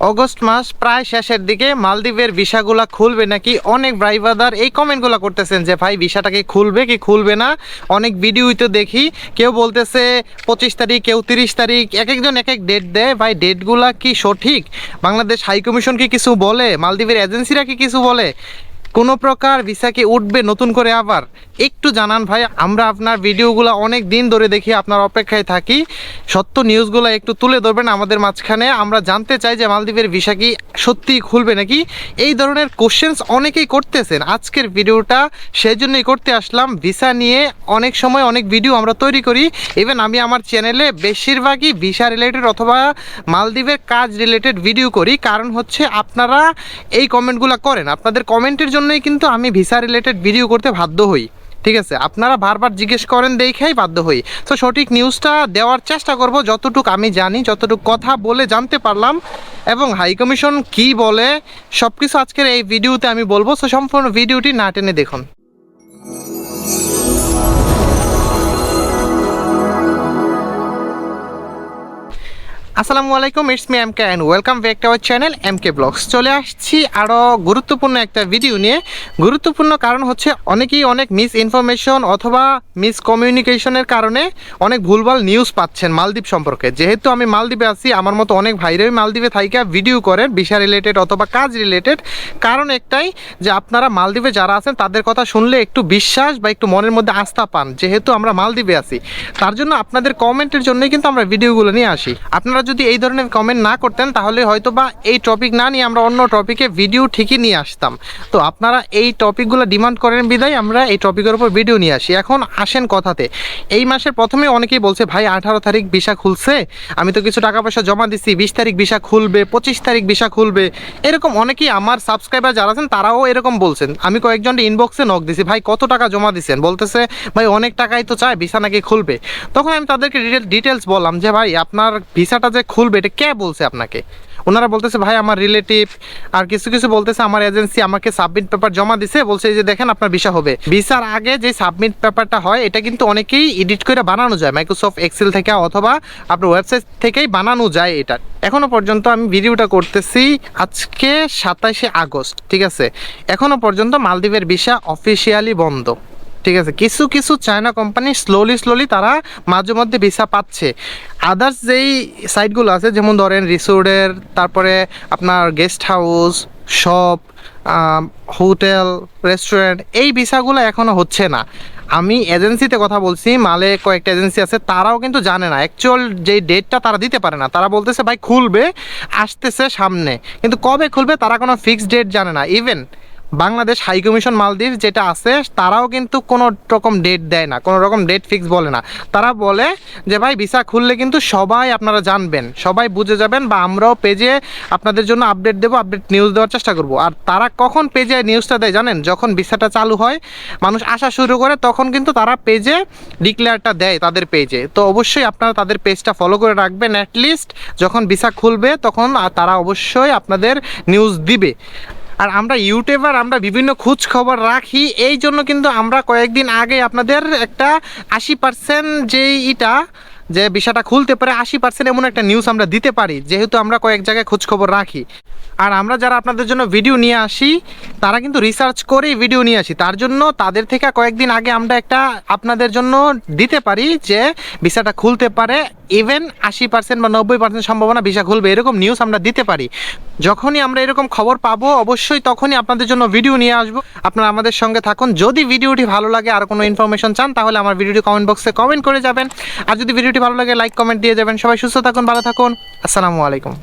August মাস প্রায় শেষের দিকে মালদ্বীপের ভিসাগুলা খুলবে নাকি? অনেক ব্রাইভাদার এই কমেন্টগুলো করতেছেন যে, ভাই, ভিসাটাকে খুলবে কি খুলবে না? অনেক ভিডিওই তো দেখি। কেউ বলতেছে, পঁচিশ তারিখ, কেউ তিরিশ তারিখ এক একজন এক এক ডেট দেয়। ভাই ডেটগুলা কি সঠিক? বাংলাদেশ হাই কমিশন কি কিছু বলে? মালদ্বীপের এজেন্সিরা কি কিছু বলে? কোনো প্রকার ভিসা কি উঠবে নতুন করে আবার? একটু জানান ভাই, আমরা আপনার ভিডিওগুলো অনেক দিন ধরে দেখি, আপনার অপেক্ষায় থাকি। সত্য নিউজগুলো একটু তুলে ধরবেন আমাদের মাঝখানে। আমরা জানতে চাই যে মালদ্বীপের ভিসা কি সত্যিই খুলবে নাকি? এই ধরনের কোশ্চেন্স অনেকেই করতেছেন। আজকের ভিডিওটা সেই জন্যই করতে আসলাম। ভিসা নিয়ে অনেক সময় অনেক ভিডিও আমরা তৈরি করি। ইভেন আমি আমার চ্যানেলে বেশিরভাগই ভিসা রিলেটেড অথবা মালদ্বীপের কাজ রিলেটেড ভিডিও করি। কারণ হচ্ছে আপনারা এই কমেন্টগুলো করেন। আপনাদের কমেন্টের জন্যই কিন্তু আমি ভিসা রিলেটেড ভিডিও করতে বাধ্য হই, ঠিক আছে? আপনারা বারবার জিজ্ঞেস করেন দেখেই বাধ্য হই। তো সঠিক নিউজটা দেওয়ার চেষ্টা করব যতটুকু আমি জানি, যতটুকু কথা বলে জানতে পারলাম। এবং হাই কমিশন কি বলে সব কিছু আজকের এই ভিডিওতে আমি বলব। সো সম্পূর্ণ ভিডিওটি না টেনে দেখুন। আসসালামু আলাইকুম it's me M K and welcome back to our channel M K vlogs চলে আসছি আরও গুরুত্বপূর্ণ একটা ভিডিও নিয়ে। গুরুত্বপূর্ণ কারণ হচ্ছে অনেকেই অনেক মিস ইনফরমেশন অথবা মিস কমিউনিকেশনের কারণে অনেক ভুলভাল নিউজ পাচ্ছেন মালদ্বীপ সম্পর্কে। যেহেতু আমি মালদ্বীপে আছি, আমার মতো অনেক ভাইরাই মালদ্বীপে থাইকা ভিডিও করেন বিষয় রিলেটেড অথবা কাজ রিলেটেড কারণ একটাই যে আপনারা মালদ্বীপে যারা আছেন, তাদের কথা শুনলে একটু বিশ্বাস বা একটু মনের মধ্যে আস্থা পান। যেহেতু আমরা মালদ্বীপে আছি, তার জন্য আপনাদের কমেন্টের জন্যই কিন্তু আমরা ভিডিওগুলো নিয়ে আসি। আপনারা যদি এই ধরনের কমেন্ট না করতেন, তাহলে হয়তো বা এই টপিক না নিয়ে আমরা অন্য টপিকে ভিডিও ঠিকই নিয়ে আসতাম। তো আপনারা এই টপিকগুলো ডিমান্ড করেন বিদায় আমরা এই টপিকের উপর ভিডিও নিয়ে আসি। এখন আসেন কথাতে। এই মাসের প্রথমে অনেকেই বলছে, ভাই, আঠারো তারিখ ভিসা খুলছে, আমি তো কিছু টাকা পয়সা জমা দিচ্ছি বিশ তারিখ ভিসা খুলবে, পঁচিশ তারিখ ভিসা খুলবে। এরকম অনেকেই আমার সাবস্ক্রাইবার যারা আছেন, তারাও এরকম বলছেন। আমি কয়েকজন ইনবক্সে নক দিছি, ভাই, কত টাকা জমা দিচ্ছেন বলতেছে, ভাই, অনেক টাকাই তো চায়, ভিসা নাকি খুলবে? তখন আমি তাদেরকে ডিটেলস বললাম যে, ভাই, আপনার ভিসাটা যে খুলবে, এটা কে বলছে আপনাকে? ওনারা বলতেছে, ভাই, আমার রিলেটিভ আর কিছু কিছু বলতেছে, আমার এজেন্সি আমাকে সাবমিট পেপার জমা দিছে। বলছে যে দেখেন, আপনার ভিসা হবে। ভিসার আগে যে সাবমিট পেপারটা হয়, এটা কিন্তু অনেকেই এডিট করে বানানো যায়। মাইক্রোসফট এক্সেল থেকে অথবা আপনার ওয়েবসাইট থেকেই বানানো যায় এটা। এখনও পর্যন্ত আমি ভিডিওটা করতেছি আজকে সাতাশে আগস্ট, ঠিক আছে? এখনও পর্যন্ত মালদ্বীপের ভিসা অফিসিয়ালি বন্ধ। ঠিক আছে। কিছু কিছু চায়না কোম্পানি স্লোলি স্লোলি তারা মাঝে মধ্যে ভিসা পাচ্ছে। আদার্স যেই সাইটগুলো আছে, যেমন ধরেন রিসোর্টের, তারপরে আপনার guest house shop hotel restaurant এই ভিসাগুলো এখনও হচ্ছে না। আমি এজেন্সিতে কথা বলছি, মালে কয়েকটা এজেন্সি আছে, তারাও কিন্তু জানে না। অ্যাকচুয়াল যেই ডেটটা তারা দিতে পারে না। তারা বলতেছে, ভাই, খুলবে, আসতেছে সামনে। কিন্তু কবে খুলবে, তারা কোনো ফিক্সড ডেট জানে না। Even Bangladesh high commission Maldives যেটা আছে, তারাও কিন্তু কোনো রকম ডেট দেয় না, কোনো রকম ডেট ফিক্স বলে না। তারা বলে যে, ভাই ভিসা খুললে কিন্তু সবাই আপনারা জানবেন, সবাই বুঝে যাবেন বা আমরাও পেজে আপনাদের জন্য আপডেট দেবো আপডেট নিউজ দেওয়ার চেষ্টা করব। আর তারা কখন পেজে নিউজটা দেয় জানেন? যখন ভিসাটা চালু হয়, মানুষ আসা শুরু করে, তখন কিন্তু তারা পেজে ডিক্লেয়ারটা দেয় তাদের পেজে তো অবশ্যই আপনারা তাদের পেজটা ফলো করে রাখবেন অ্যাটলিস্ট যখন ভিসা খুলবে, তখন তারা অবশ্যই আপনাদের নিউজ দিবে। আর আমরা ইউটিউবার, আমরা বিভিন্ন খোঁজ খবর রাখি। এই জন্য কিন্তু আমরা কয়েকদিন আগে আপনাদের একটা আশি পার্সেন্ট যেই ইটা যে বিষয়টা খুলতে পারে আশি পার্সেন্ট এমন একটা নিউজ আমরা দিতে পারি, যেহেতু আমরা কয়েক জায়গায় খোঁজখবর রাখি। আর আমরা যারা আপনাদের জন্য ভিডিও নিয়ে আসি, তারা কিন্তু রিসার্চ করেই ভিডিও নিয়ে আসি। তার জন্য তাদের থেকে কয়েকদিন আগে আমরা একটা আপনাদের জন্য দিতে পারি যে ভিসাটা খুলতে পারে ইভেন আশি পার্সেন্ট বা নব্বই পার্সেন্ট সম্ভাবনা ভিসা খুলবে, এরকম নিউজ আমরা দিতে পারি। যখনই আমরা এরকম খবর পাবো, অবশ্যই তখনই আপনাদের জন্য ভিডিও নিয়ে আসব। আপনারা আমাদের সঙ্গে থাকুন। যদি ভিডিওটি ভালো লাগে, আর কোনো ইনফরমেশন চান, তাহলে আমার ভিডিওটি কমেন্ট বক্সে কমেন্ট করে যাবেন। আর যদি ভিডিওটি ভালো লাগে লাইক কমেন্ট দিয়ে যাবেন। সবাই সুস্থ থাকুন ভালো থাকুন। আসসালামু আলাইকুম।